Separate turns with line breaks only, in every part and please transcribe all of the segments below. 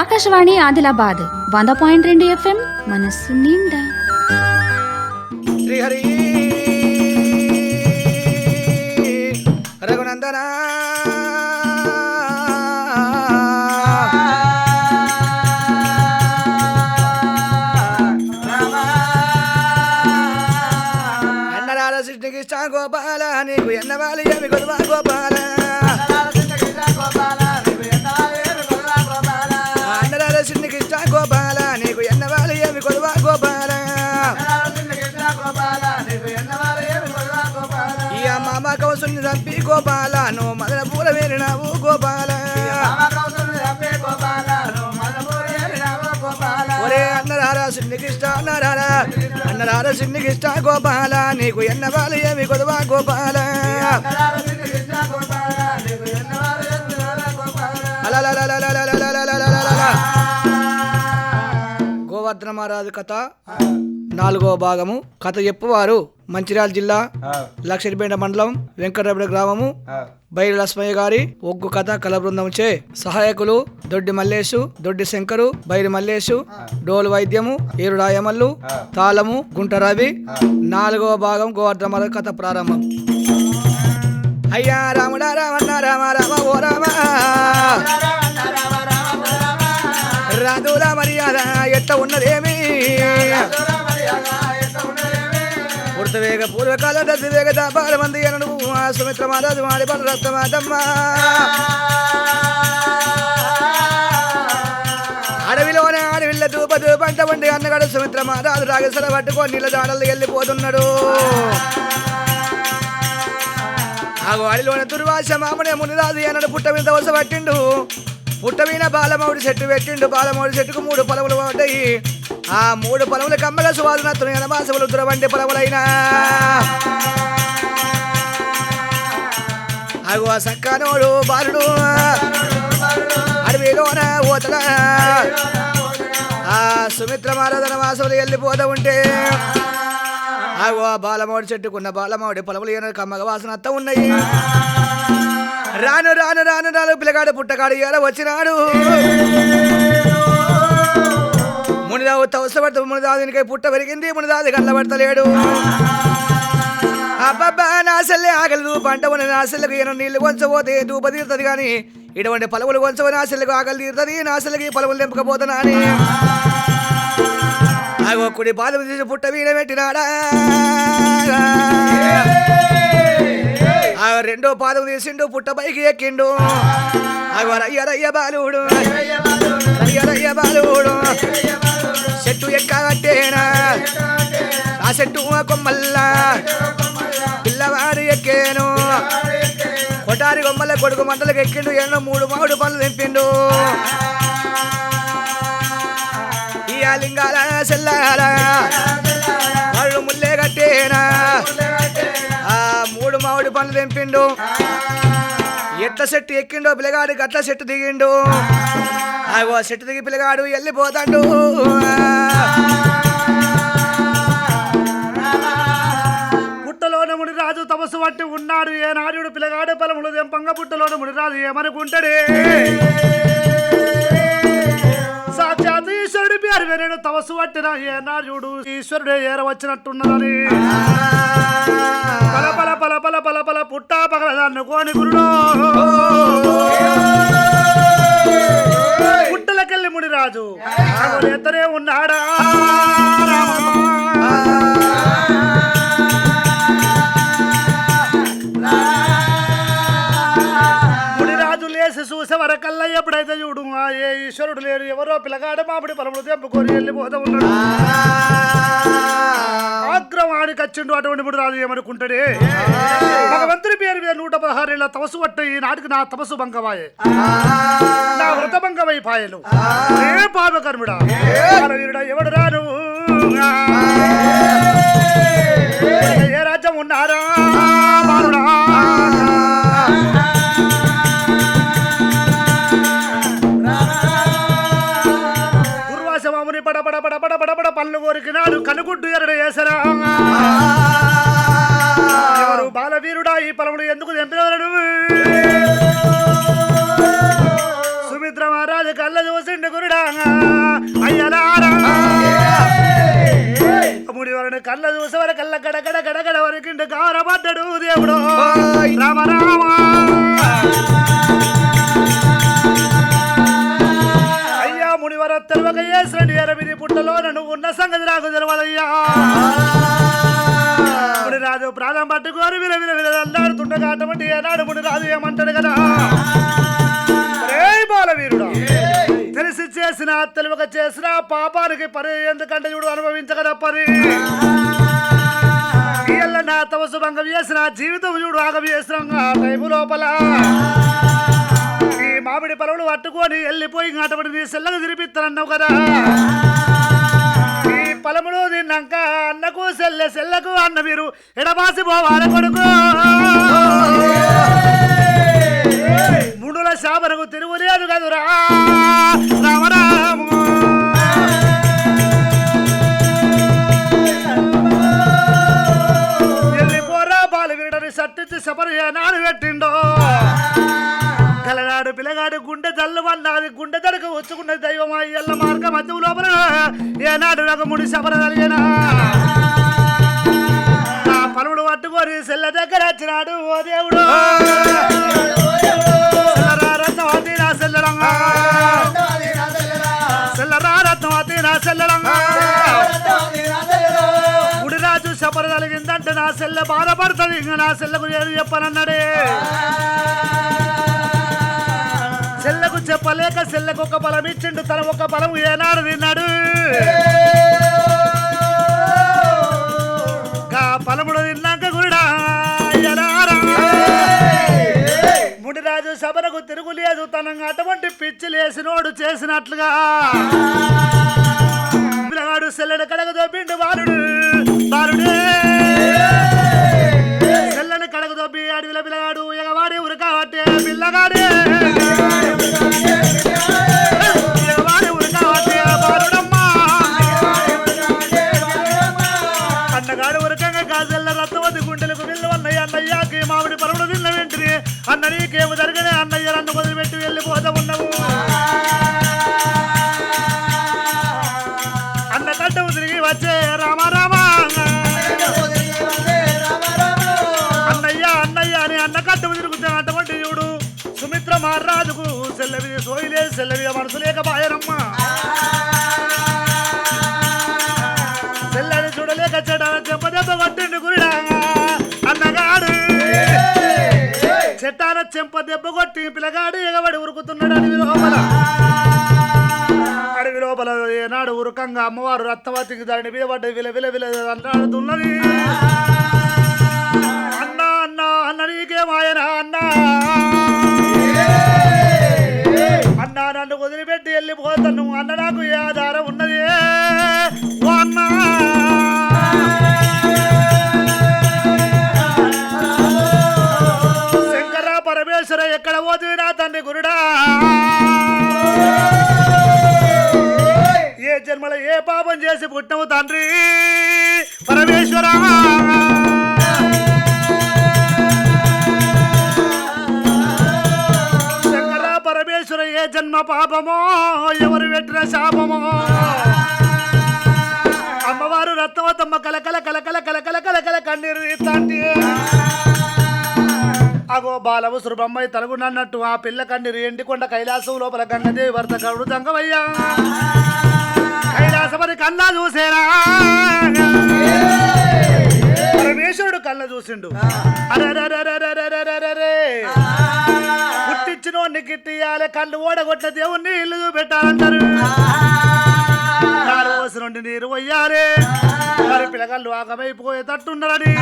ఆకాశవాణి ఆదిలాబాద్ వంద పాయింట్ రెండు ఎఫ్ఎం మనస్సు నిండా.
శ్రీహరి రఘునందన. రప్పి గోపాల. నువ్వు మదన పూల వేరినావు గోపాల ఒరే అన్నరారా సిన్నికిష్ట గోపాల నీకు ఎన్నవాలు ఏమి కొదవా గోపాల. గోవర్ధన మహారాజు కథ నాలుగవ భాగము. కథ చెప్పువారు మంచిర్యాల జిల్లా లక్షరిపేట మండలం వెంకటరమణ గ్రామము. బైరి లక్ష్మయ్య గారి ఒగ్గు కథ కళ బృందంచే సహాయకులు దొడ్డి మల్లేషు దొడ్డి శంకరు బైరి మల్లేషు డోలు వైద్యము ఏరు రాయమల్లు తాళము గుంట రవి. నాలుగవ భాగం గోవర్ధన కథ ప్రారంభం. అయ్యా రాముడా రామన్న రామ రామ ఓ రామ. రాదుల మర్యాద ఎట్ట ఉన్నదేమి? పూర్తవేగ పూర్వకాల దశవేగ దాపాల మంది అనను సుమిత్ర మారాజు మాడి పలు రక్తమాతమ్మ. అడవిలోనే అడవిల్ల దూప దూపంట వండి అన్నగాడు సుమిత్ర మారాజు రాగేశ్వర పట్టుకొని నీళ్ళ దాడలు వెళ్ళిపోతున్నాడు. ఆ వాడిలోనే దుర్వాస మామనే మునిరాజు అన్నాడు పుట్ట మీద వస పట్టిండు. పుట్ట మీద బాలమౌడి చెట్టు పెట్టిండు. బాలమౌడి చెట్టుకు మూడు పొలములు పడ్డాయి. ఆ మూడు పొలములు కమ్మల సువాసన అనమాసములు దురవంటి పొలములైన. అగో సక్కనోడు బాలుడు. అడవిలోన ఓతల. ఆ సుమిత్ర మారదన వాసములు వెళ్ళిపోతూ ఉంటే అగో బాలమౌడి చెట్టుకున్న బాలమౌడి పొలములు ఏనాడు కమ్మగ వాసన అత్త ఉన్నాయి. రాను రాను రాను రాను పిల్లగాడు పుట్టగాడు ఏడ వచ్చినాడు. మునిదావు తవసపడత మునిదాదునికై పుట్ట పెరిగింది. మునిదాది కళ్ళబడతలేడు అబ్బబ్బా నా సెల్లే ఆగలదు పంట ఉన్న నా సెల్లకు ఈయన నీళ్ళు కొంచబోతే దూప తీరుతుంది కానీ ఇటువంటి పలవలు కొంచెం నాశలకు ఆకలి తీరుతుంది నా పలువులు పొలములు నింపకపోతున్నా అని కుడి పాదం తీసి పుట్ట వీణ పెట్టినాడా? రెండో పాదం తీసిండు పుట్ట పైకి ఎక్కిండు. ఆగో రయ్య రయ్య బాలుడు. అయ్యరయ్య బాలుడు. చెట్టు ఎక్కగట్టేనా ఆ చెట్టు కొమ్మల్లా. పిల్లవాడు ఎక్కేను. కొటారి కొమ్మల కొడుకు మంటలకు ఎక్కిండు ఎన్నో మూడు మామిడి పనులు తెంపిండు. ఈ లింగాల సెల్లాల పండ్లు తెంపిండు. ఎట్ల చెట్టు ఎక్కిండో పిల్లగాడు గట్ల చెట్టు దిగిండు. అగో చెట్టు దిగి పిల్లగాడు వెళ్ళిపోతాడు.
పుట్టలోన ముడి రాజు తపస్సు పట్టి ఉన్నాడు. ఏ నాడు పిల్లగాడు పొలములు దెంపంగా పుట్టలోన ముడిరాజు ఏమనుకుంటాడే? తపస్సు పట్టిన ఏ నాడు ఈశ్వరుడే ఏర వచ్చినట్టున్నదని పల పల పల పల పల పల పుట్టా పగల దాన్ని కోని గురుడు. పుట్టలకెళ్ళి ముడి రాజు ఎత్తనే ఉన్నాడా? వరకల్లా చూడు ఆ ఏ ఈశ్వరుడు లేడు? ఎవరో పిల్లగాడే మామిడి పొలములు తెంపుకొని వెళ్ళిపోతూ ఉన్నాడు. ఆగ్రవాడి వచ్చిండు అటువంటి రాదు రాజు ఏమనుకుంటాడే? భగవంతుని పేరు మీద నూట పదహారేళ్ళ తపస్సు పట్ట ఈ నాటికి నా తపస్సు భంగమాయే నా వ్రత భంగమై పాయలు ఏ పాపకర్ముడా? వీరుడా ఎవడు రాను? ఏ రాజ్యం ఉన్నారా? నాలుగు నాడు కనుగుడ్డు ఎరడు వేసరా ఎవరు బాలవీరుడా ఈ పొలములు ఎందుకు చంపినవరడు సుమిత్ర మహారాజు కళ్ళ చూసిండు గురుడా అయ్యలారా ముడి వరను కళ్ళ చూసేవారు కళ్ళ గడగడ గడగడ వరకిండు కారబడ్డడు దేవుడు రామ రామా తెలవక చేసినట్టు ఎరమిది పుట్టలో నువ్వు ఉన్న సంగతి నాకు తెలవదయ్యా. ముని రాజు ప్రాణం పట్టుకోరు విల విల విల అల్లాడుతుండగా అటువంటి ఏనాడు ముని రాజు ఏమంటాడు కదా? రే బాలవీరుడా తెలిసి చేసిన తెలివక చేసిన పాపానికి పరి ఎందుకంటే చూడు అనుభవించగల పరి. ఇయ్యాల నా తవసు భంగం చేసిన జీవితం చూడు ఆగం చేసిన టైము లోపల. మామిడి పొలవులు పట్టుకొని వెళ్ళిపోయి అటువంటి నీ సెల్లకు తిరిపిస్తానన్నావు కదా. ఈ పలములు తిన్నాక అన్నకు సెల్లె సెల్లకు అన్న మీరు ఎడబాసి పోవాలి కొడుకు. ముడుల శాపనకు తిరుగులేదు కదురా. రామరాము వెళ్ళిపోరా బాలు వీడని సట్టించి సపరి నాడు పెట్టిండో. కలనాడు పిల్లగాడు గుండె జల్లుమన్నది గుండె దడక వచ్చుకున్న దైవం ఎల్ల మార్గ మధ్య లోపల ఏనాడు నాకు ముడి సపర కలిగినా నా పనుడు పట్టుకొని సెల్ల దగ్గర వచ్చినాడు ఓ దేవుడు సెల్లరా రత్నవతి నా సెల్లరంగా సెల్లరా రత్నవతి నా సెల్లరంగా గుడిరాజు శపర కలిగిందంటే నా సెల్ల బాధపడుతుంది ఇంకా నా సెల్లకు ఏది చెప్పనన్నాడే సెల్లకు చెప్పలేక సెల్లకు ఒక బలం ఇచ్చిండు తన ఒక బలం ఏనాడు తిన్నాడు. కా బలముడు తిన్నాక కూడా ముడిరాజు సభలకు తిరుగులేదు తన అటువంటి పిచ్చి లేసినోడు చేసినట్లుగా. పిల్లగాడు సెల్లడు కడగ దొబ్బిండు బాలుడు బాలుడే. సెల్లని కడగ దొబ్బి అడవిల పిల్లగాడు ఎగవాడి ఉరకావట్టే పిల్లగాడే. సోయిలే సెల్లవి మనసు లేక సెల్లని చూడలేక చెడ చెంపదెబ్బ కొట్టిండు గురుడా. అన్నగాడు. చెట్టాన చెంప దెబ్బ కొట్టి పిల్లగాడు ఎగబడి ఉరుకుతున్నాడు అడవి లోపల. అడవి లోపల ఏనాడు ఉరకంగా అమ్మవారు రత్నవతికి దాని మీద పడ్డ విల విల విల అన్నాడుతున్నది అన్నా అన్నా అన్న నీకేమాయన అన్నా. తర్వాత నువ్వు అన్న నాకు ఏ ఆధారం ఉన్నది? అన్నా శంకర పరమేశ్వర ఎక్కడ పోతుంది నా తండ్రి గురుడా? ఏ జన్మలో ఏ పాపం చేసి పుట్టినవు తండ్రి? పరమేశ్వర! జన్మ పాపమో ఎవరు పెట్టిన శాపమో. అమ్మవారు రత్నవతమ్మ కలకల కలకల కలకల కలకల కన్నీరు తాంటి అగో బాలవు సురభమ్మాయి తలుగునన్నట్టు ఆ పిల్ల కన్నీరు ఎండికొండ కైలాసం లోపల గంగదేవి భర్త కరుడు దంగవయ్యా కైలాసమని కన్నా చూసేనా? శేషుడు కళ్ళ చూసిండు. పుట్టించిన వాడిని గిట్టియాలి కళ్ళు ఓడగొట్టిన దేవుణ్ణి ఇల్లు చూపెట్టాలంటారు నుండి నీరు పోయారే. మరి పిల్లగాళ్ళు ఆగమైపోయేటట్టున్నారని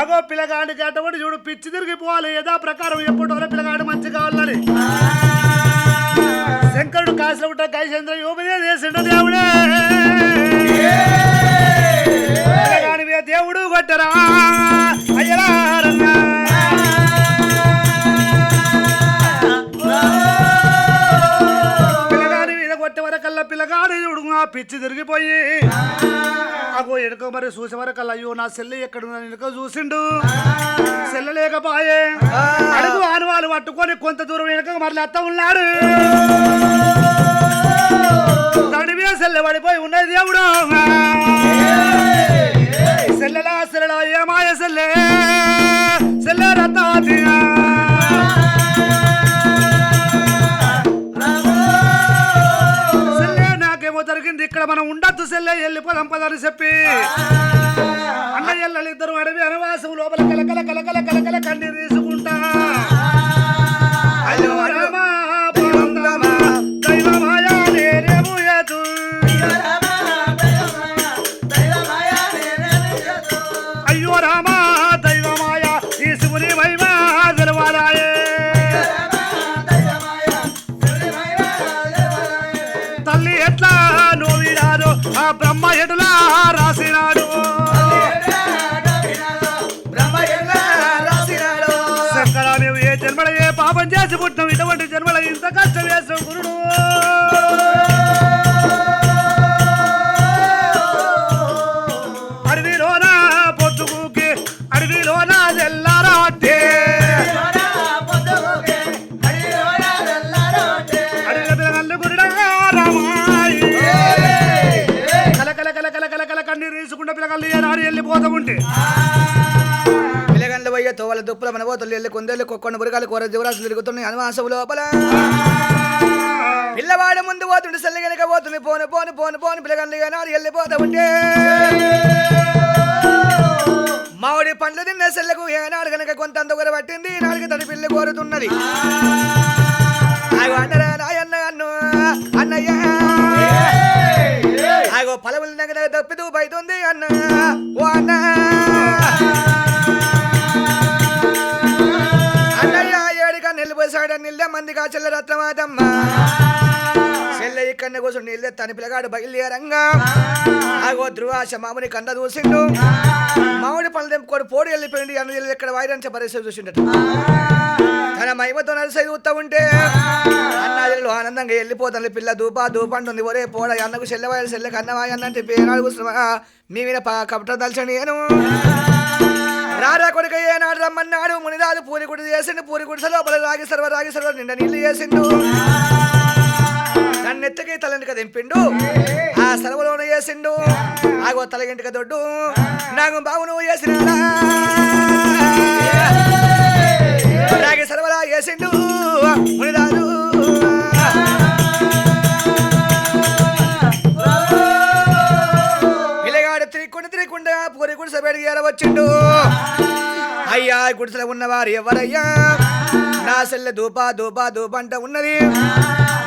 అగో పిల్లగాడికి అటువంటి చూడు పిచ్చి తిరిగిపోవాలి. ఏదో ప్రకారం ఎప్పుడు పిల్లగాడు మంచిగా కావాలని. శంకరుడు కాసిన ఉంటా కైసేంద్ర యోగ చేసిండు దేవుడే. దేవుడు కొట్టరా పిల్లగాడి మీద కొట్టే వరకల్లా పిల్లగాడి చూడుగా పిచ్చి తిరిగిపోయి. అగో ఎడుక మరి చూసే వరకల్లా అయ్యో నా సెల్లి ఎక్కడ ఎనుక చూసిండు. సెల్ల లేకపోయే. అడుగు ఆనవాలు పట్టుకొని కొంత దూరం వెనుక మరలి అత్త ఉన్నాడు. తడివే మీద సెల్ల పడిపోయి ఉన్నది దేవుడు. సెల్లెలా ఏ సెల్లే సెల్లె సెల్లే నాకేమో జరిగింది ఇక్కడ మనం ఉండొద్దు సెల్లే పదం పదని చెప్పి. అన్నయ్యలు ఇద్దరు అడవి అనవాసం లోపల కలకల కలకల కలకల కన్నీరు తీసుకుంటా. బ్రహ్మ ఎటులా రాసినాడు. శంకర మేము ఏ జన్మల ఏ పాపం చేసి పుట్టినాం ఇటువంటి ఉంటే
పిల్లగండ్ల తోవల దుప్పుల మన పోతలు వెళ్ళి కొందేళ్ళు కొక్కొండ బురగాలు కూర దివరాసులు తిరుగుతున్నాయి అనువాసం లోపల. పిల్లవాడు ముందు పోతుండే సెల్లి గనక పోతుంది. పోను పోను పోను పోను పిల్లగండ్లు ఏనాడు వెళ్ళిపోతా ఉంటే. మామిడి పండ్లు తిన్న సెల్లకు ఏనాడు గనక కొంత అంత పట్టింది. నాలుగు తన పిల్లి కోరుతున్నది. అన్నయ్య. ఆగో పొలములు నగర తప్పితూ బయటుంది నిల్ద చెల్ల రత్నమాదమ్మ. చెల్ల ఇక్కడ కోసం నిల్ద తన పిల్లగాడు బయలుదేరంగా ఆగో ధ్రువాశ మామని కండ చూసిండు మామిడి పనులు తెంపుకోడు పోడి వెళ్ళిపోయింది అన్న వెళ్ళి ఇక్కడ వైరంచ పరిస్థితి చూసిండట. తన మహిమతో నడిసే చూస్తా ఉంటే అన్నాళ్ళు ఆనందంగా వెళ్ళిపోతాను పిల్ల దూపా దూపంటుంది ఒరే పోడ అన్నకు చెల్లవాయలు చెల్లెకి అన్నవాయ అన్నంటే పేనాడు కూర్చున్నా మీ మీద కపట దలచండి నేను రారా కొడుక ఏనాడు రమ్మన్నాడు. మునిరాజు పూరి గుడి చేసిండు. పూరి గుడిసె బల రాగి సర్వ రాగి సర్వ నిండా నీళ్ళు చేసిండు. నన్ను ఎత్తుకి తలంటిక దింపిండు. ఆ సర్వలోన చేసిండు. ఆగో తలగింటిక దొడ్డు. నాకు బాగు నువ్వు చేసినాడా? వచ్చిండు. అయ్యా గుడిసెలో ఉన్నవారు ఎవరయ్యా? నా సెల్లె దూపా దూపా దూప అంట ఉన్నది.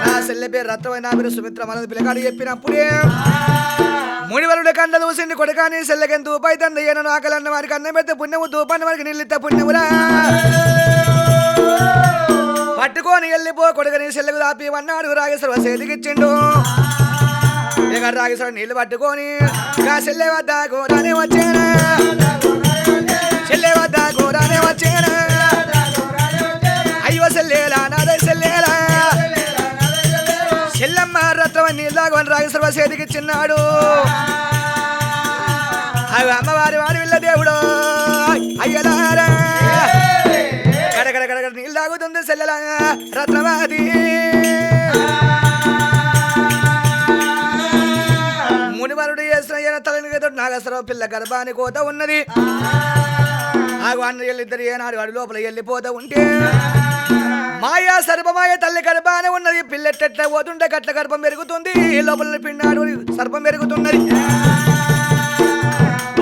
నా సెల్లె పేరు రత్నమైన పేరు సుమిత్ర మనది పిల్లగాడు చెప్పినప్పుడే. మునివరుడు కండ దూసింది కొడకాని సెల్లెకని దూప తండ్రి ఆకలి ఆకలన్న వారికి అన్నం పెడితే పుణ్యము దూపాన్ని వారికి నిల్లిత పుణ్యమురా. పట్టుకొని వెళ్ళిపో కొడుకని సెల్లెకు దాపి అన్నాడు రాగేశ్వర చేతికిచ్చిండు ఇక రాగేశ్వర నీళ్ళు పట్టుకొని ఇక వద్ద గోరానే వచ్చేనా. చెల్లె వద్ద గోరానే వచ్చేనా. అయ్యో సెల్లేలా నాదే సెల్లేలా చెల్లెమ్మ రత్నం నీళ్ళాగని రాగేశ్వర చేతికి చిన్నాడు అవి అమ్మవారి వారి వెళ్ళ దేవుడు. అయ్యలారా గడగడ గడగడ నీళ్ళు తాగుతుంది సెల్లెలా రత్నవాది తలని నాగేశ్వరరావు పిల్ల గర్భాని కోత ఉన్నది. ఆగు ఇద్దరు ఏనాడు అడి లోపల వెళ్ళిపోతా ఉంటే. మాయా సర్పమాయ తల్లి గర్భానే ఉన్నది. పిల్లెట్ట పోతుంటే గట్ల గర్భం పెరుగుతుంది. లోపల పిండాడు సర్పం పెరుగుతున్నది.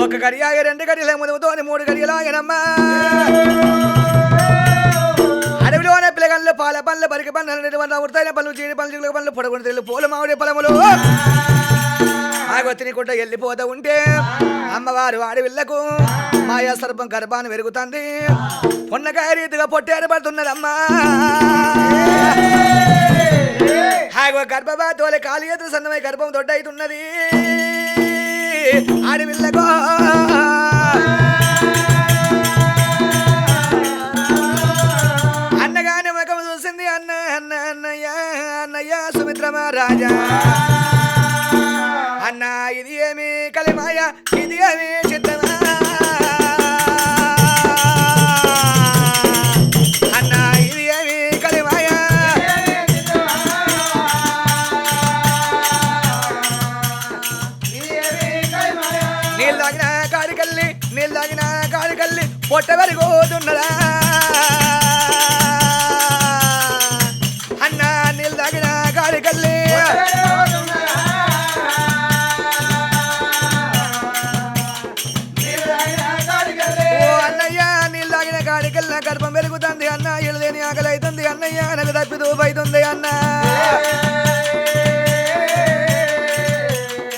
ఒక గడియాగ రెండు గడియల ముదుగుతోని మూడు గడియలాగనమ్మా అడవిలోనే పిల్లగళ్ళు పాల పనులు బరికి పనులు నిర్వహణ ఉడతైన పనులు చీని పనులు చిగుల పనులు పొడగొని తెలు పూల మామిడి పొలములు. ఆగొత్తిని వెళ్ళిపోతూ ఉంటే అమ్మవారు అడవిళ్ళకు మాయా సర్పం గర్భాన్ని పెరుగుతుంది పొన్నకాయ రీతిగా పొట్టేరు పడుతున్నదమ్మా. హాగో గర్భబాతోలే కాలి ఎదురు సన్నమై గర్భం దొడ్డైతున్నది. అడవిళ్ళకో అన్నగానే అన్న ఇది ఏమి కలిమాయ ఇది ఏమి ఆకలి అవుతుంది అన్నయ్య నాకు తప్పి దూపైతుంది అన్న.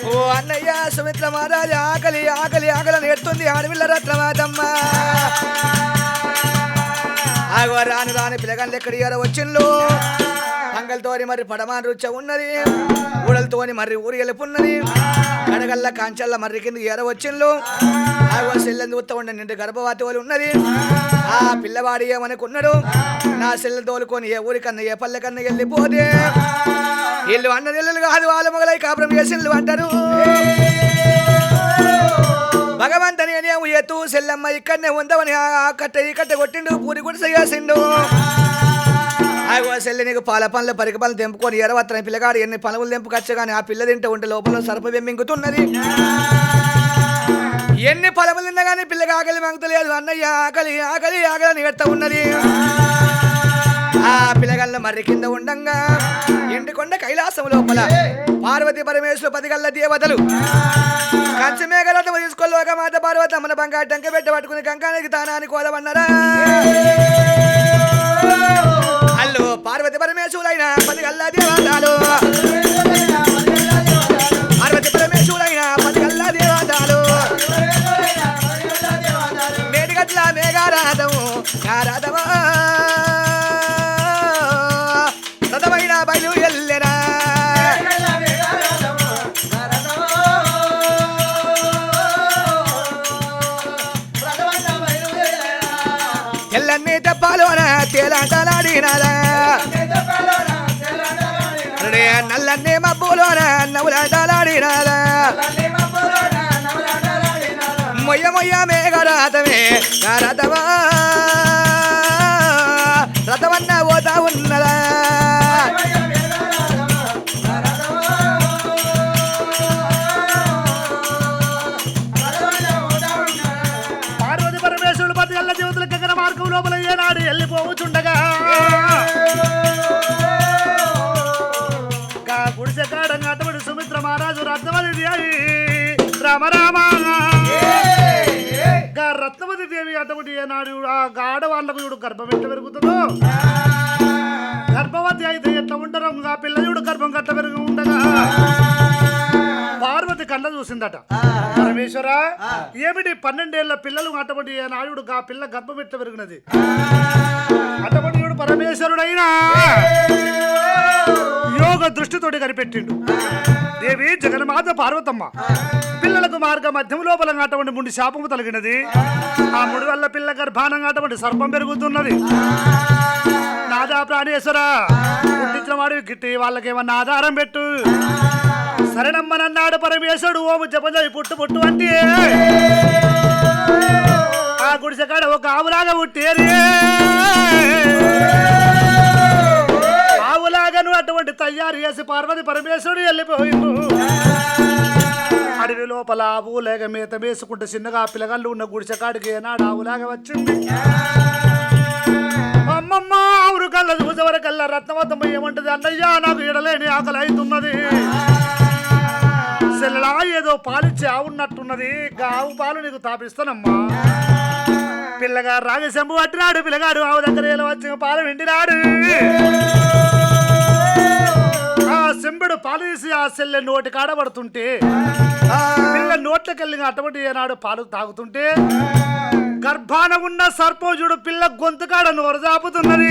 ఓ అన్నయ్య సుమిత్ర మహారాజు ఆకలి ఆకలి ఆకలి నేర్తుంది ఆడపిల్ల రత్నమాతమ్మ. ఆగో రాను రాని పిల్లగాళ్ళు ఎక్కడి వచ్చిండ్లు. పంగల్తోని మరి పడమాన రుచ ఉన్నది. ఊడలతోని మరి ఊరి గెలుపున్నది. కడగల్ల కాంచల్ల మర్రి కింద ఎరవచ్చిండ్లు ఆగో సెల్లెందు ఉత్త ఉండ నిండు గర్భవతి వాళ్ళు ఉన్నది. ఆ పిల్లవాడు ఏమనుకున్నాడు? నా సెల్లు తోలుకొని ఏ ఊరికన్నా ఏ పల్లెకన్నా వెళ్ళిపోతే? ఇల్లు అన్నది ఇల్లు కాదు వాళ్ళ మొగలై కాపురం చేసిండ్లు అంటారు. భగవంతని ఎత్తు సెల్లమ్మ ఇక్కడనే ఉందవని ఆ కట్ట ఈ కట్ట కొట్టిండు పూరి గుడిసె చేసిండు. ఆగో సెల్లి నీకు పాల పనులు పరిక పనులు తెంపుకొని ఎరవత్తని పిల్లగాడు ఎన్ని పనులు తెంపుకొచ్చు కానీ ఆ పిల్ల తింటే ఉంటే లోపల సర్ప వెమ్మింగుతున్నది. ఎన్ని పొలములు తిన్నా కానీ పిల్లగా ఆకలి మంగుతలేదు. అన్నయ్య ఆకలి ఆకలి ఆకలి నిగడతా ఉన్నది. ఆ పిల్లగల్ల మర్రి కింద ఉండంగా. ఎండికొండ కైలాసం లోపల పార్వతి పరమేశ్వరు పదిగల్ల దేవతలు. కంచె మేఘలతో తీసుకోలేక మాత పార్వతి అమ్మన బంగా టంక పెట్టి పట్టుకుని కంకానికి తానానికి కోదమన్నారా అల్లు పార్వతి పరమేశ్వరులైన పదిగల్ల దేవతలు. పార్వతి పరమేశ్వరులైన పదిగల్ల దేవతలు. మేడిగట్ల మేఘారాధము ఆరాధమా సతమైన బయలు ఎల్లెరా ఎల్లన్నీ తెప్పాలోన తేలాటలాడినారా. నల్లన్నీ మబ్బులోన నవ్వులాటలాడినారా మొయ్య మొయ్య మేఘరాతమే నా రథమా? రథమన్న పోతా
ఉన్న. ఏనాడు ఆ గాడవాళ్ళకు చూడు గర్భం ఎట్లా పెరుగుతుందో? గర్భవతి అయితే ఎట్లా ఉండరు? ఆ పిల్ల చూడు గర్భం గట్ల పెరుగు ఉండగా పార్వతి కళ్ళ చూసిందట. పరమేశ్వర ఏమిటి పన్నెండేళ్ళ పిల్లలు అటువంటి నాయుడు ఆ పిల్ల గర్భం ఎట్లా పెరిగినది? అటువంటి పరమేశ్వరుడైనా. యోగ దృష్టితోటి కనిపెట్టిండు. దేవి జగన్మాత పార్వతమ్మ. పిల్లలకు మార్గ మధ్యం లోపల అటువంటి ముండి శాపము తొలగినది. ఆ ముడి వల్ల పిల్ల గర్భానంగా అటువంటి సర్పం పెరుగుతున్నది. నాదా ప్రాణేశ్వర పుట్టించిన వాడు గిట్టి వాళ్ళకేమన్నా ఆధారం పెట్టు. సరేనమ్మనన్నాడు పరమేశ్వరుడు ఓము జపజవి పుట్టు పుట్టు అంటే. ఆ గుడిసెకాడ ఒక ఆవులాగా పుట్టేది. ఆవులాగను అటువంటి తయారు చేసి పార్వతి పరమేశ్వరుడు వెళ్ళిపోయిండు. అడవి లోపల ఆవు లేక మేత వేసుకుంటే చిన్నగా ఆ పిల్లగాళ్ళు ఉన్న గుడిసెకాడికి ఏనాడు ఆవులాగా వచ్చింది. అమ్మమ్మ ఆవురు కళ్ళ చూసేవరకల్లా కళ్ళ ఏమంటది? అన్నయ్య నాకు ఇడలేని ఆకలి అవుతున్నది సెల్లా ఏదో పాలిచ్చే ఆవున్నట్టున్నది ఆవు పాలు నీకు తాపిస్తానమ్మా. పిల్లగారు రాగశంభు పట్టినాడు పిల్లగాడు ఆవు దగ్గర వచ్చిన పాలు విండినాడు. ఆ శంబుడు ఆ సెల్లె నోటి కాడబడుతుంటే పిల్ల నోట్లకెళ్ళి అటువంటి ఏనాడు పాలు తాగుతుంటే గర్భాన ఉన్న సర్పోజుడు పిల్ల గొంతుకాడ నోరు చాపుతున్నది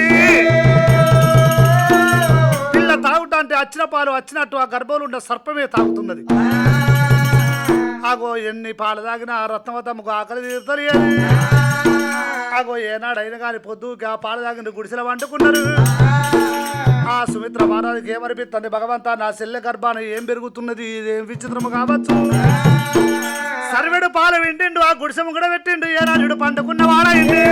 పిల్ల తాగుట అంటే వచ్చిన పాలు వచ్చినట్టు ఆ గర్భంలో ఉన్న సర్పమే తాగుతున్నది. ఆగో ఎన్ని పాలు తాగినా ఆ రత్నవతమ్మకు ఆకలి తీరుతలేదు. ఆగో ఏనాడైనా కానీ పొద్దుకి ఆ పాలు తాగిన గుడిసెల వండుకున్నారు. ఆ సుమిత్ర మహారాజుకి ఏమనిపిస్తుంది? భగవంతా నా సెల్లె గర్భాన ఏం పెరుగుతున్నది? ఇదేం విచిత్రము కావచ్చు? సర్వెడు పాలు వింటిండు ఆ గుడిసెము కూడా పెట్టిండు ఏనాడు పండుకున్న వాడైంది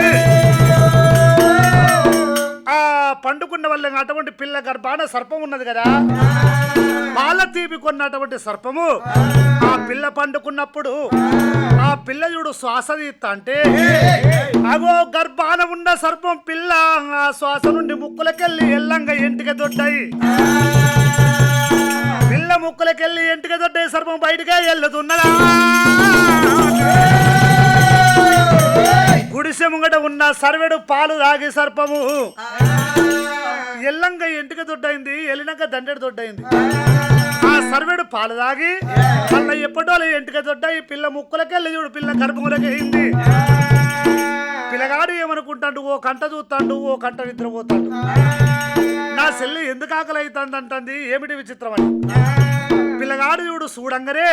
ఆ పండుకున్న వల్ల అటువంటి పిల్ల గర్భాన సర్పం ఉన్నది కదా? పాల తీపి కొన్నటువంటి సర్పము ఆ పిల్ల పండుకున్నప్పుడు ఆ పిల్ల చూడు శ్వాస తీస్తా అంటే అగో గర్భాన ఉన్న సర్పం పిల్ల ఆ శ్వాస నుండి ముక్కులకెళ్ళి ఎల్లంగా ఎంటిక దొడ్డాయి. పిల్ల ముక్కులకెళ్ళి ఎంటిక దొడ్డాయి సర్పం బయటకే వెళ్తున్నదా గుడిసె ముంగట ఉన్న సర్వెడు పాలు రాగి సర్పము. ఎల్లంగా ఎంటిక దొడ్డైంది వెళ్ళినాక దండెడు దొడ్డైంది. ఆ సర్వెడు పాలు తాగి మళ్ళీ ఎప్పటోళ్ళు ఎంటిక దొడ్డాయి పిల్ల ముక్కులకెళ్ళి చూడు పిల్ల గర్భములకి అయింది. పిల్లగాడు ఏమనుకుంటాడు? ఓ కంట చూస్తాడు ఓ కంట నిద్రపోతాడు. నా సెల్లి ఎందుకు ఆకలి అవుతుంది అంటుంది ఏమిటి విచిత్రం అని. పిల్లగాడు చూడు చూడంగానే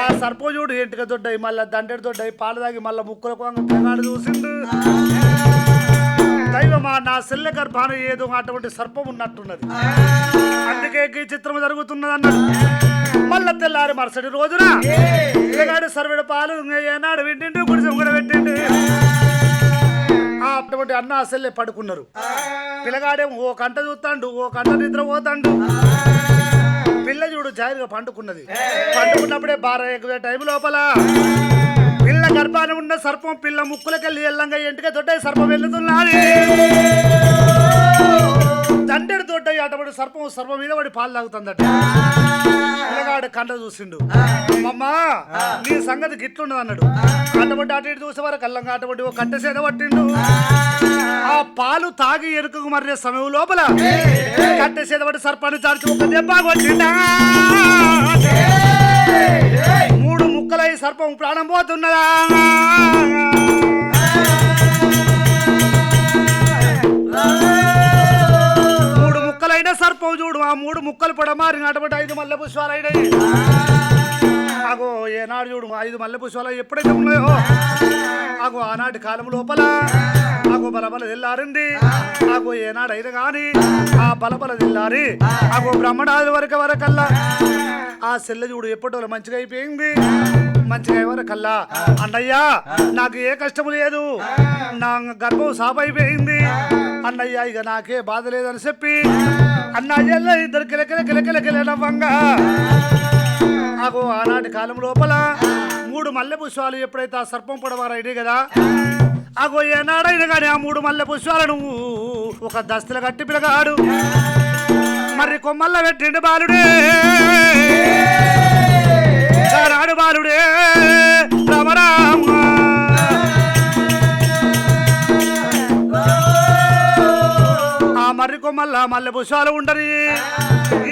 ఆ సర్పం చూడు ఎంటిక దొడ్డాయి మళ్ళా దండెడు దొడ్డాయి పాలు తాగి మళ్ళా ముక్కులకు వంగ పిల్లగాడు చూసిండు. దైవమా నా సెల్లె గర్భాన ఏదో అటువంటి సర్పం ఉన్నట్టున్నది. అందుకే ఈ చిత్రం జరుగుతున్నది అన్నాడు. మళ్ళా తెల్లారి మరుసటి రోజున పిల్లగాడు సర్వెడు పాలు ఏనాడు వింటిండు గుడిసం కూడా పెట్టిండు. అటువంటి అన్న అసలే పడుకున్నారు. పిల్లగాడేం ఓ కంట చూస్తాండు ఓ కంట నిద్ర పోతాండు పిల్ల చూడు జాయిగా పండుకున్నది. పండుకున్నప్పుడే బార ఎక్కువ టైం లోపల పిల్ల గర్భాన ఉన్న సర్పం పిల్ల ముక్కులకెళ్ళి ఎల్లంగా ఎంటిగా దొడ్డ సర్పం వెళ్తున్నది దండెడు దొడ్డ అటువంటి సర్పం సర్పం మీద వాడి పాలు తాగుతుందట. పిల్లగాడు కండ చూసిండు. అమ్మమ్మా నీ సంగతి గిట్లుండదు అన్నాడు అటువంటి అటు ఇటు చూసే వరకు కళ్ళంగా అటువంటి ఓ కట్టె సేద పట్టిండు. ఆ పాలు తాగి ఎరుకకు మరే సమయం లోపల కట్టె సేద పట్టి సర్పాన్ని చార్చి ఒక దెబ్బ కొట్టిండా. మూడు ముక్కలై సర్పం ప్రాణం పోతున్నదా? మూడు ముక్కలైన సర్పం చూడు ఆ మూడు ముక్కలు పొడమారి అటువంటి ఐదు మల్లె పుష్పాలైనవి. అగో ఏనాడు చూడు ఐదు మల్లె పుష్పాలు ఎప్పుడైతే ఉన్నాయో? అగో ఆనాటి కాలం లోపల. అగో బలబల తెల్లారింది. అగో ఏనాడైనా కాని ఆ బలబల తెల్లారి అగో బ్రహ్మణాది వరకు వరకల్లా. ఆ సెల్ల చూడు ఎప్పటోళ్ళు మంచిగా అయిపోయింది? మంచిగా అయ్యే వరకల్లా. అన్నయ్యా నాకు ఏ కష్టము లేదు. నా గర్భం సాపైపోయింది అయిపోయింది. అన్నయ్య ఇక నాకే బాధ లేదని చెప్పి అన్నయ్య ఇద్దరు కిలకిల కిలకిల కిలనవ్వంగా నాకు ఆనాటి కాలం లోపల మూడు మల్లె పుష్పాలు ఎప్పుడైతే ఆ సర్పం పొడవారైనాయి కదా అగో ఏనాడైనా కానీ ఆ మూడు మల్లె పుష్పాలను ఒక దస్తుల కట్టి పిలగాడు. మరి కొమ్మల్ల పెట్టిండు బాలుడే. రాడు బాలుడే రమరామా. మర్రి కొమ్మల్ల మల్లె పుష్పాలు ఉండరు.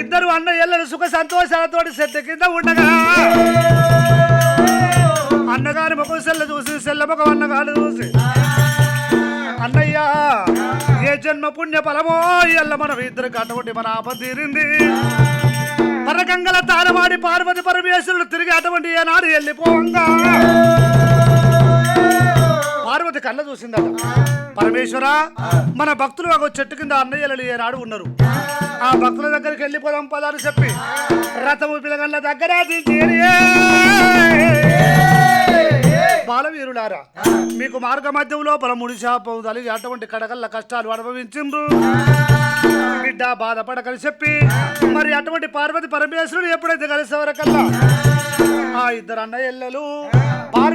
ఇద్దరు అన్న సుఖ సంతోషాలతో చెట్టు కింద ఉండగా. అన్నగారి ముఖం సెల్ల చూసి సెల్ల ముఖం అన్నగారు చూసి. అన్నయ్య ఏ జన్మ పుణ్య ఫలమో ఎల్ల మనం ఇద్దరు అటువంటి మన ఆపద తీరింది. పరగంగల తారవాడి పార్వతి పరమేశ్వరుడు తిరిగి అటువంటి ఏనాడు వెళ్ళిపోంగా పార్వతి కళ్ళ చూసిందట. పరమేశ్వర మన భక్తులు ఒక చెట్టు కింద అన్నయ్యలు ఏనాడు ఉన్నారు. ఆ భక్తుల దగ్గరికి వెళ్ళిపోదాం పదాలు చెప్పి రథము పిలగళ్ళ దగ్గర బాలవీరులారా మీకు మార్గ మధ్యంలో లోపల ముడి శాపం అటువంటి కడగల్ల కష్టాలు అనుభవించిండ్రు. బిడ్డ బాధపడకని చెప్పి మరి అటువంటి పార్వతి పరమేశ్వరుడు ఎప్పుడైతే కలిసేవరకల్లా ఆ ఇద్దరు అన్నయ్యలు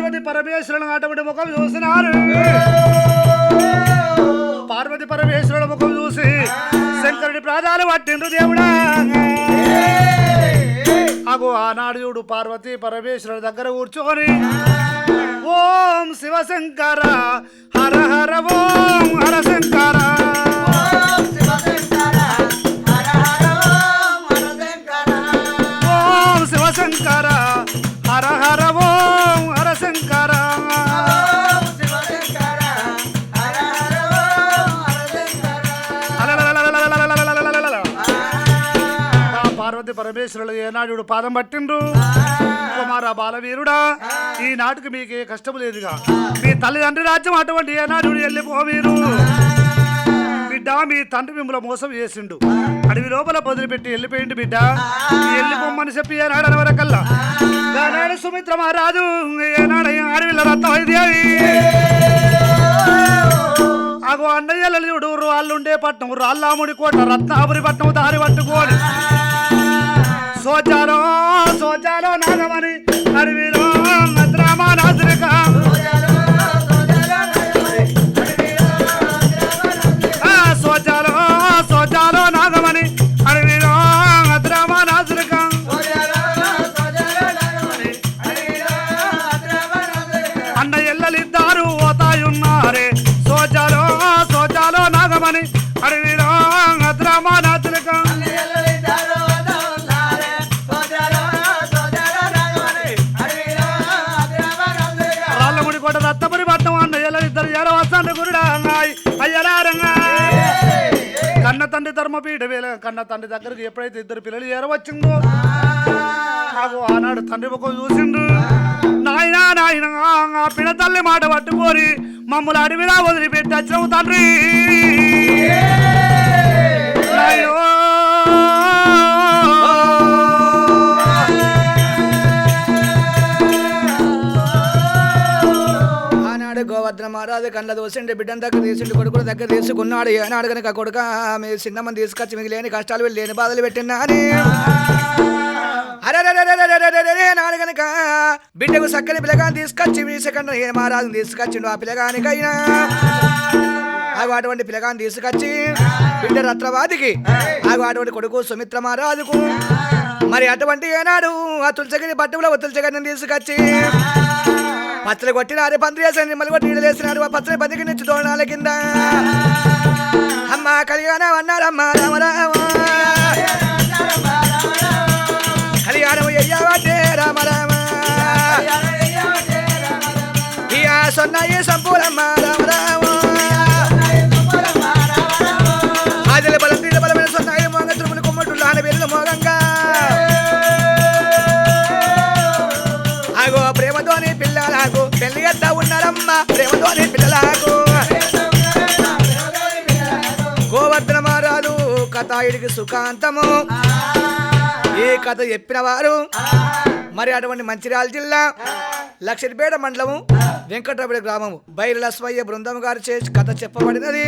పార్వతి పరమేశ్వరుల అటువంటి ముఖం చూసినారు. పార్వతి పరమేశ్వరుడు ముఖం చూసి శంకరుడి ప్రాధాలు పట్టిండ్రు దేవుడా. అగో ఆనాడు పార్వతి పరమేశ్వరుడు దగ్గర కూర్చొని ఓం శివశంకర హర హర ఓం హర శంకర. శివశంకర. పరమేశ్వరులు ఏనాడు పాదం పట్టిండ్రు? కుమార బాలవీరుడా ఈ నాటికి మీకు కష్టం లేదుగా. మీ తల్లిదండ్రి రాజ్యం అటువంటి ఏనాడు వెళ్ళిపో మీరు బిడ్డ మీ తండ్రి మిమ్మల్ని మోసం చేసిండు. అడవి లోపల వదిలిపెట్టి వెళ్ళిపోయిండు బిడ్డ. వెళ్ళిపోమ్మని చెప్పి ఏనాడు అనవరకల్లా. సుమిత్ర మహారాజు ఏనాడు అడవిలో రత్నం అగో అన్నయ్యలు చూడు రాళ్ళు ఉండే పట్నం రాళ్ళాముడి కోట రత్నాపురి పట్నం దారి పట్టుకోని. సోచారో సోచారో నాగమని అడవిలో మద్రామా సోచారో కన్న తండ్రి వేల కన్న తండ్రి దగ్గరికి ఎప్పుడైతే ఇద్దరు పిల్లలు ఏరవచ్చిందో నాకు ఆనాడు తండ్రి ఒక చూసిండు నాయనా నాయన ఆ తల్లి మాట పట్టుకొని మమ్మల్ని అడవిలా వదిలిపెట్టి వచ్చినావు తండ్రి.
ఆనాడు మహారాజు కళ్ళ దోసిండి బిడ్డను దగ్గర తీసుండి కొడుకుల దగ్గర తీసుకున్నాడు. ఏనాడు కనుక కొడుక మీ చిన్నమ్మని తీసుకొచ్చి మీకు లేని కష్టాలు వెళ్ళి లేని బాధలు పెట్టినానే అరే నాడు కనుక బిడ్డకు చక్కని పిల్లగాని తీసుకొచ్చి మీ సెకండ్ ఏ మహారాజు తీసుకొచ్చిండు ఆ పిల్లగానికైనా. అవి అటువంటి పిల్లగాని తీసుకొచ్చి బిడ్డ రత్నవాదికి అవి అటువంటి కొడుకు సుమిత్ర మహారాజుకు. మరి అటువంటి ఏనాడు ఆ తులసగిరి పట్టుకులో తులసగిరిని తీసుకొచ్చి పచ్చడి కొట్టినారు పందిరి వేసారు మళ్ళీ కొట్టి నీళ్ళు వేసినారు ఆ పచ్చడి పందికి నుంచి దోణాల కింద. అమ్మ కళ్యాణం అన్నారమ్మ రామ రామ కళ్యాణం అయ్యావటే రామ రామ ఇయ సొన్నాయి సంపూలమ్మ రామ రామ ఆదిల బలం తీల బలమైన సొన్నాయి మోగ తిరుమల కొమ్మట్లు లాన పేర్ల మోగంగా. ఆగో ప్రేమతోని పెళ్ళి ఎత్తా ఉన్నారమ్మ. ప్రేమతోని పిల్లలకు గోవర్ధన మహారాజు కథాయుడికి సుఖాంతము. ఈ కథ చెప్పిన వారు? మరి అటువంటి మంచిర్యాల జిల్లా లక్షడిపేట మండలము వెంకటరమణ గ్రామము. బైరస్వయ్య బృందం గారు చేసి కథ చెప్పబడినది.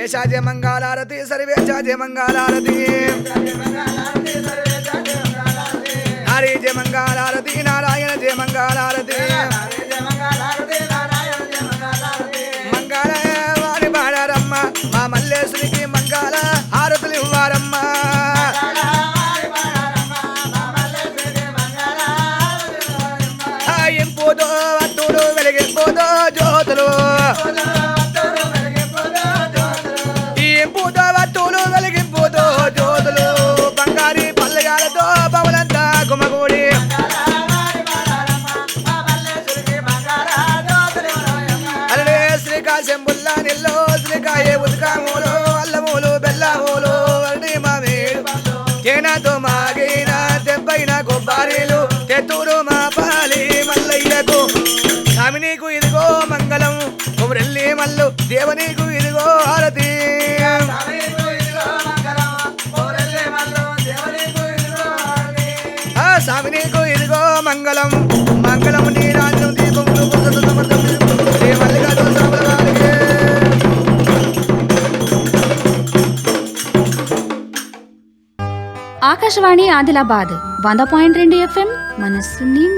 ఏ సాధ్య మంగళారతి సర్వే సాధ్య మంగళారతి హరి జయ మంగళారతి నారాయణ జయ మంగళారతి మంగళ వారి బాడారమ్మ మా మల్లేశ్వరికి మంగళ హారతులు ఇవ్వారమ్మ. ఎంపోదో అత్తులు వెలిగిపోదో జ్యోతులు. దేవనీకు ఇదిగో హారతి. ఆ స్వామి నీకు ఇదిగో మంగళం. మంగళం నీ రాజ్యం దీపం
ఆకాశవాణి ఆదిలాబాద్ వంద పాయింట్ రెండు ఎఫ్ఎం మనస్సు నిండా